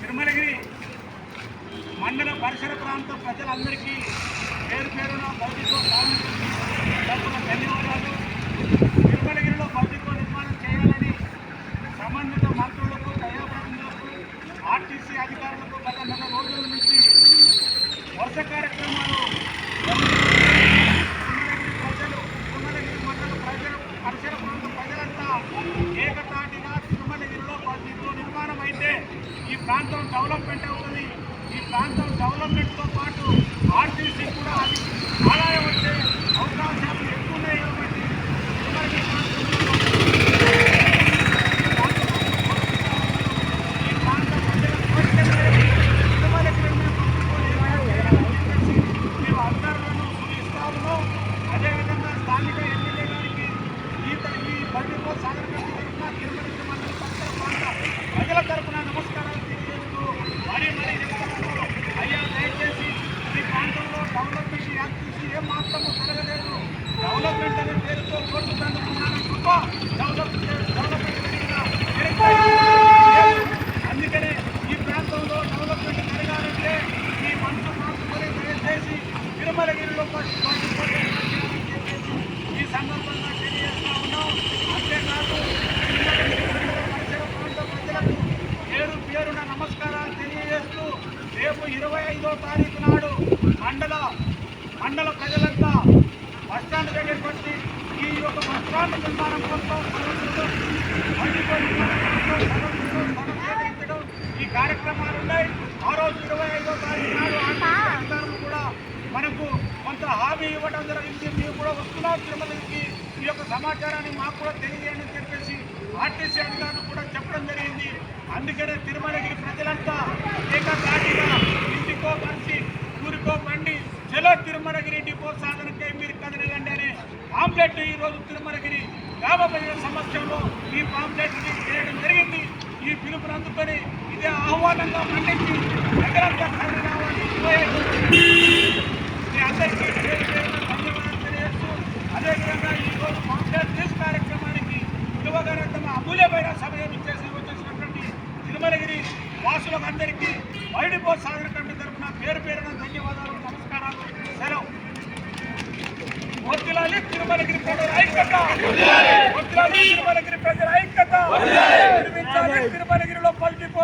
తిరుమలగిరి మండల పరిసర ప్రాంత ప్రజలందరికీ పేరు పేరున భౌతిక ధన్యవాదాలు. తిరుమలగిరిలో భౌతిక నిర్మాణం చేయాలని సంబంధిత మంత్రులకు ప్రజాప్రతినిధులకు ఆర్టీసీ అధికారులకు గత నెల రోజుల నుంచి వరుస కార్యక్రమాలు తిరుమలగిరి ప్రజలు తిరుమలగిరి మండల ప్రజలు పరిసర ప్రాంత ప్రజలంతా ఏకతాటిగా తిరుమలగిరిలో భౌతిక నిర్మాణం అయితే ఈ ప్రాంతం డెవలప్మెంట్ అవుతుంది. ఈ ప్రాంతం డెవలప్మెంట్తో పాటు ఆర్టీసీ కూడా అది ఆదాయం వచ్చే అవకాశాలు ఎక్కువ ఉన్నాయి కాబట్టి తిరుమలగిరి ప్రాంతంలో ఈ ప్రాంత ప్రజల కోరిక మేరకు తిరుమలగిరిని పట్టుకొని చేయాలని చెప్పేసి మేము అందరిలోనూ సూచిస్తా ఉన్నాం అదేవిధంగా స్థానిక ఎమ్మెల్యే గారికి ఈత ఈ బండిలో సాగర్ గారి తరఫున తిరుమలగిరి మండల పరిసర ప్రాంత ప్రజల తరఫున నమస్కారాలు తెలియజేస్తూ మరీ మరీ చెప్తున్నాను అయ్యా దయచేసి ఈ ప్రాంతంలో డెవలప్మెంట్ యాక్ట్ చూసి ఏం మాత్రము జరగలేదు. డెవలప్మెంట్ అనే పేరుతో కోర్టు దండుకున్నాను తప్ప డెవలప్మెంట్ డెవలప్మెంట్ అందుకనే ఈ ప్రాంతంలో డెవలప్మెంట్ జరగాలంటే ఈ మనసు మార్చుకొని దయచేసి తిరుమలగిరిలో ఈ సందర్భంగా తెలియజేస్తా ఉన్నాం. అంతేకాదు పేరు పేరున నమస్కారాలు తెలియజేస్తూ రేపు ఇరవై ఐదో తారీఖు నాడు మండల మండల ప్రజలంతా బస్టాండ్ దగ్గరికి వచ్చి ఈ యొక్క బస్టాండ్ నిర్మాణం కోసం ఈ కార్యక్రమాలు ఉన్నాయి. ఆ రోజు ఇరవై ఐదో తారీఖు నాడు కూడా మనకు కొంత హామీ ఇవ్వడం జరిగింది. మేము కూడా వస్తున్నాం తిరుమలకి. ఈ యొక్క సమాచారాన్ని మాకు కూడా తెలియజేయండి అని చెప్పేసి ఆర్టీసీ అధికారులు కూడా చెప్పడం జరిగింది. అందుకనే తిరుమలగిరి ప్రజలంతా ఏకతాటిగా ఇంటికో కలిసి డిపో సాధనకై మీరు కదలగండి అనే పాంప్లెట్ ఈ రోజు తిరుమలగిరి గ్రామ ప్రజల సమక్షంలో ఈ పాంప్లెట్ చేయడం జరిగింది. ఈ పిలుపును అందుకొని ఇదే ఆహ్వానంగా మండించి ప్రజలంతా కదలి రావాలి. మీ అందరికీ ధన్యవాదాలు తెలియజేస్తూ అదేవిధంగా ఈ రోజు పాంప్లెట్ న్యూస్ కార్యక్రమానికి విలువగానే తమ అమూల్యమైన సమయం ఇచ్చేసి వచ్చేసినటువంటి తిరుమలగిరి వాసులకు అందరికీ వైడిపో సాధన కమిటీ తరఫున పేరు పేరున ధన్యవాదాలు నమస్కారాలు సెలవు. వద్దులాలి తిరుమలగిరి ప్రజల ఐక్యత. వద్దులాలి తిరుమలగిరి ప్రజల ఐక్యత. తిరుమలగిరిలో పల్టిపో